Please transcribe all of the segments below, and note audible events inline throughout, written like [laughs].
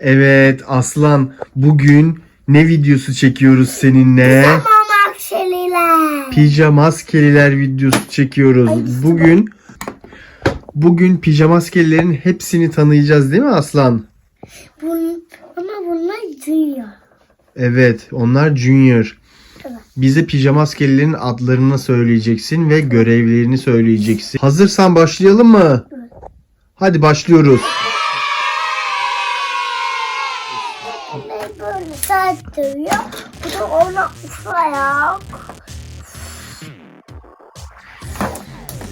Evet Aslan bugün ne videosu çekiyoruz seninle? Tamam akseliler. Pijamaskeliler videosu çekiyoruz. Bugün bugün pijamaskelilerin hepsini tanıyacağız değil mi Aslan? Bun, ama bunlar duyuyor. Evet onlar Junior. Evet. Bize pijamaskelilerin adlarını söyleyeceksin ve görevlerini söyleyeceksin. Hazırsan başlayalım mı? Evet. Hadi başlıyoruz. Ne böyle sert duyuyor. Bu da ona ufayak.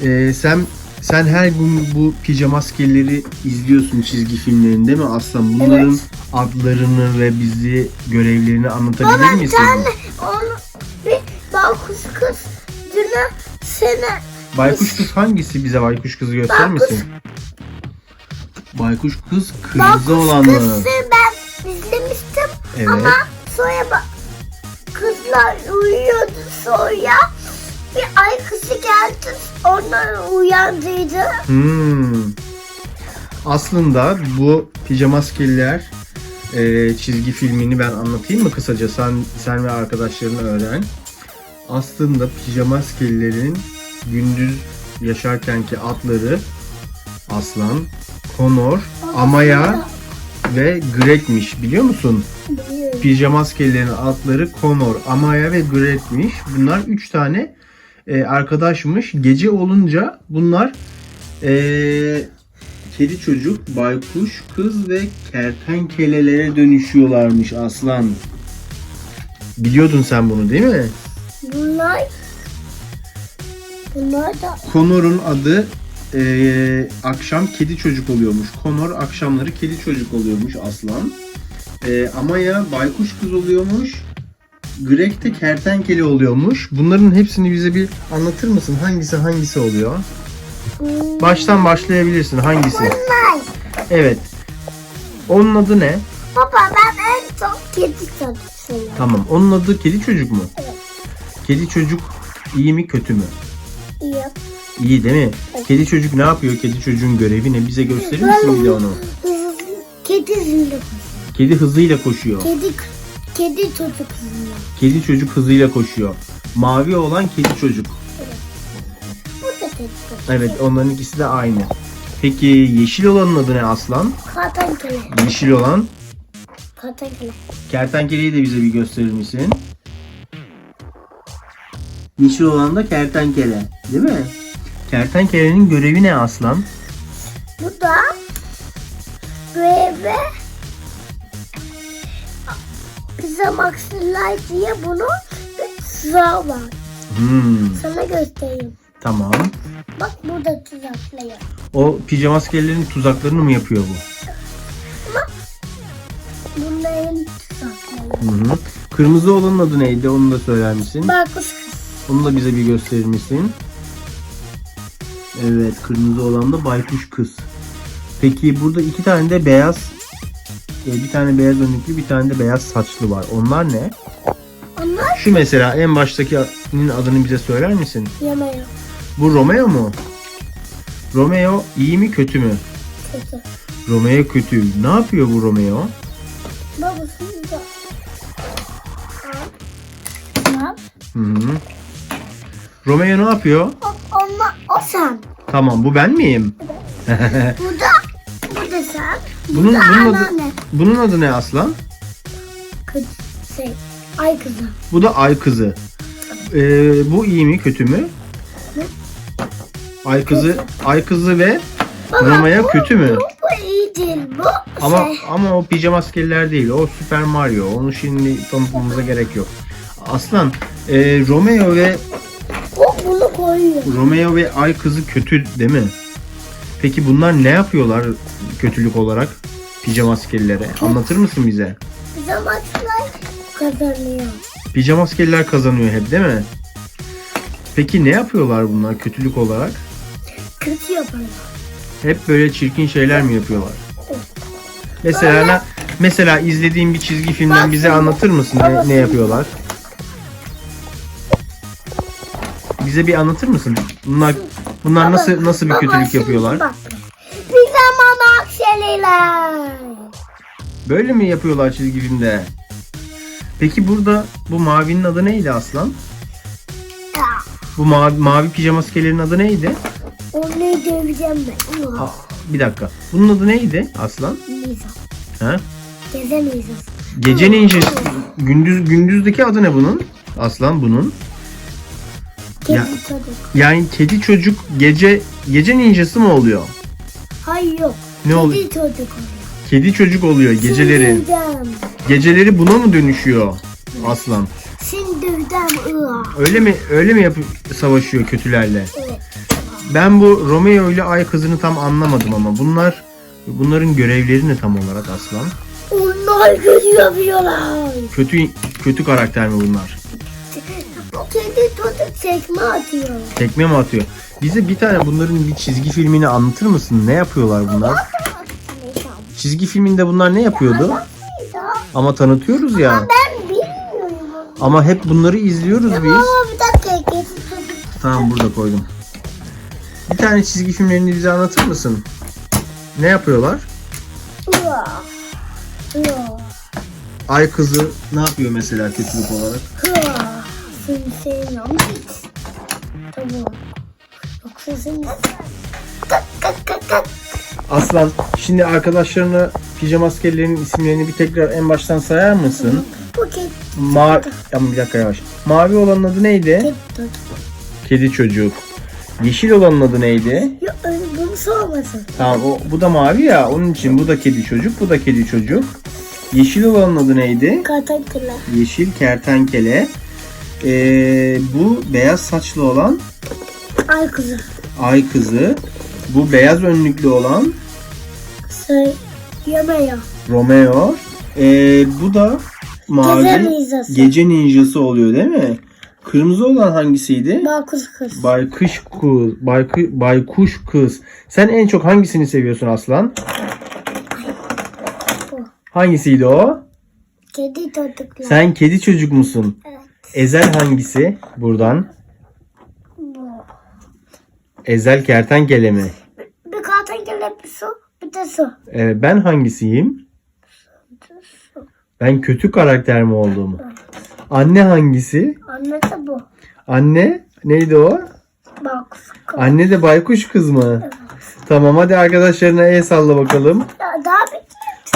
Ee, sen sen her gün bu pijamaskelileri izliyorsun çizgi filmlerini değil mi Aslan? Bunların Evet. adlarını ve bizi görevlerini anlatabilir Baba misin? sen onu bir baykuş kız dün sene Baykuş kız hangisi bize baykuş kızı gösterir Baykuş- misin? Baykuş kız kırmızı baykuş olan mı? ben izlemiştim Evet. ama sonra bak kızlar uyuyordu sonra bir ay kızı geldi onları uyandırdı. Hmm. Aslında bu pijamaskeliler e, çizgi filmini ben anlatayım mı kısaca? Sen sen ve arkadaşların öğren. Aslında pijamaskelilerin gündüz yaşarkenki adları Aslan, Connor, Amaya ve Greg'miş biliyor musun? Biliyorum. Pijamaskelilerin adları Connor, Amaya ve Greg'miş. Bunlar üç tane e, arkadaşmış. Gece olunca bunlar e, kedi çocuk, baykuş, kız ve kertenkelelere dönüşüyorlarmış aslan. Biliyordun sen bunu değil mi? Bunlar bunlar da Connor'un adı e, akşam kedi çocuk oluyormuş. Connor akşamları kedi çocuk oluyormuş aslan. E, Amaya baykuş kız oluyormuş. Greg de kertenkele oluyormuş. Bunların hepsini bize bir anlatır mısın? Hangisi hangisi oluyor? Baştan başlayabilirsin. Hangisi? bunlar. Evet. Onun adı ne? Baba ben en çok kedi tanıyorum. Tamam. Onun adı kedi çocuk mu? Evet. Kedi çocuk iyi mi kötü mü? İyi. İyi değil mi? Evet. Kedi çocuk ne yapıyor? Kedi çocuğun görevi ne? Bize gösterir misin bir de onu? Kedi zırhlı. Kedi hızıyla koşuyor. Kedi kedi çocuk zırhlı. Kedi çocuk hızıyla koşuyor. Mavi olan kedi çocuk. Bu da kedi çocuk. Evet onların ikisi de aynı. Peki yeşil olanın adı ne aslan? Kertenkele. Yeşil olan Kertenkele. kertenkeleyi de bize bir gösterir misin? Yeşil olan da kertenkele değil mi? Kertenkelenin görevi ne aslan? Bu da görevi bize maksırlar diye bunu tuzak var. Hmm, Sana göstereyim. tamam. Bak burada tuzaklayı. O pijamaskelerin tuzaklarını mı yapıyor bu? Bunların tuzaklayı. Hı hı. Kırmızı olanın adı neydi? Onu da söyler misin? Kız. Onu da bize bir gösterir misin? Evet, kırmızı olan da baykuş kız. Peki burada iki tane de beyaz, bir tane beyaz önlüklü, bir tane de beyaz saçlı var. Onlar ne? Onlar Şu mesela en baştakinin adını bize söyler misin? yemiyor. Bu Romeo mu? Romeo iyi mi kötü mü? Kötü. Romeo kötü. Ne yapıyor bu Romeo? Babasını da. Hı hı. Romeo ne yapıyor? O, onlar, o sen. Tamam bu ben miyim? [laughs] Bu Bu Bunun- bunun adı- anneanne. Bunun adı ne aslan? Kız, şey, ay kızı. Bu da ay kızı. Ee, bu iyi mi kötü mü? Ne? Ay kızı, ay kızı ve Baba, bu- kötü mü? Bu, bu iyi değil. Bu Ama şey. ama o pijama askeriler değil. O Super Mario. Onu şimdi tanıtmamıza gerek yok. Aslan, e, Romeo ve O bunu koyuyor. Romeo ve ay kızı kötü değil mi? Peki bunlar ne yapıyorlar kötülük olarak pijama askerlere? Anlatır mısın bize? Maçlar kazanıyor. Pijama askerler kazanıyor hep değil mi? Peki ne yapıyorlar bunlar kötülük olarak? Kötü yaparlar. Hep böyle çirkin şeyler mi yapıyorlar? Mesela ne, mesela izlediğin bir çizgi filmden bize anlatır mısın ne, ne yapıyorlar? Bize bir anlatır mısın? Bunlar bunlar Baba, nasıl nasıl bir baba kötülük yapıyorlar? Bak. Mama akseliler. Böyle mi yapıyorlar çizgi filmde? Peki burada bu mavinin adı neydi aslan? Bu mavi, mavi pijamaskelerinin adı neydi? Onu döveceğim ben. Aa, bir dakika. Bunun adı neydi aslan? Nisa. Ha? Gezemeyiz. Gece ninjası. Gündüz gündüzdeki adı ne bunun? Aslan bunun. Kedi Ya- çocuk. Yani kedi çocuk gece gece ninjası mı oluyor? Hayır yok. Ne Kedi oluyor? çocuk oluyor. Kedi çocuk oluyor geceleri. Döveceğim. Geceleri buna mı dönüşüyor aslan? Ulan. Öyle mi öyle mi yapıp savaşıyor kötülerle? Evet. Ben bu Romeo ile Ay kızını tam anlamadım ama bunlar bunların görevleri ne tam olarak aslan? Onlar kötü yapıyorlar. Kötü kötü karakter mi bunlar? Kedi çocuk çekme atıyor. Tekme mi atıyor? Bize bir tane bunların bir çizgi filmini anlatır mısın? Ne yapıyorlar bunlar? Çizgi filminde bunlar ne yapıyordu? Ama tanıtıyoruz ya. Ben bilmiyorum. Ama hep bunları izliyoruz biz. Ama bir dakika kedi. Tamam burada koydum. Bir tane çizgi filmlerini bize anlatır mısın? Ne yapıyorlar? Ay kızı ne yapıyor mesela kötülük olarak? Seni hiç. Tamam. Yoksa seni... Aslan şimdi arkadaşlarına pijama askerlerinin isimlerini bir tekrar en baştan sayar mısın? Bu kedi Mavi ama bir dakika yavaş. Mavi olanın adı neydi? kedi çocuk. Kedi çocuk. Yeşil olanın adı neydi? Ya bunu sormasın. Tamam o, bu da mavi ya onun için bu da kedi çocuk bu da kedi çocuk. Yeşil olanın adı neydi? Katakla. Yeşil kertenkele. Ee, bu beyaz saçlı olan Ay kızı. ay kızı. Bu beyaz önlüklü olan Say. Yemeğe. Romeo. Ee, bu da mavi. Gece ninjası. Gece ninjası oluyor değil mi? Kırmızı olan hangisiydi? Bakız kız. Baykuş kız. Bayku, baykuş kız. Sen en çok hangisini seviyorsun Aslan? Hangisiydi o? Kedi çocuklar. Sen kedi çocuk musun? Evet. Ezel hangisi? Buradan. Bu. Ezel kertenkele mi? Bir kertenkele bir su. Bir de su. Ee, ben hangisiyim? Bir de su. Ben kötü karakter mi oldum? Anne hangisi? Anne de bu. Anne neydi o? Bakız kız. Anne de baykuş kız mı? Tamam hadi arkadaşlarına el salla bakalım. Ya, daha bir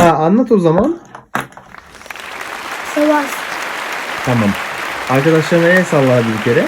Ha anlat o zaman. savaş. Tamam. Arkadaşlarına el salla hadi bir kere.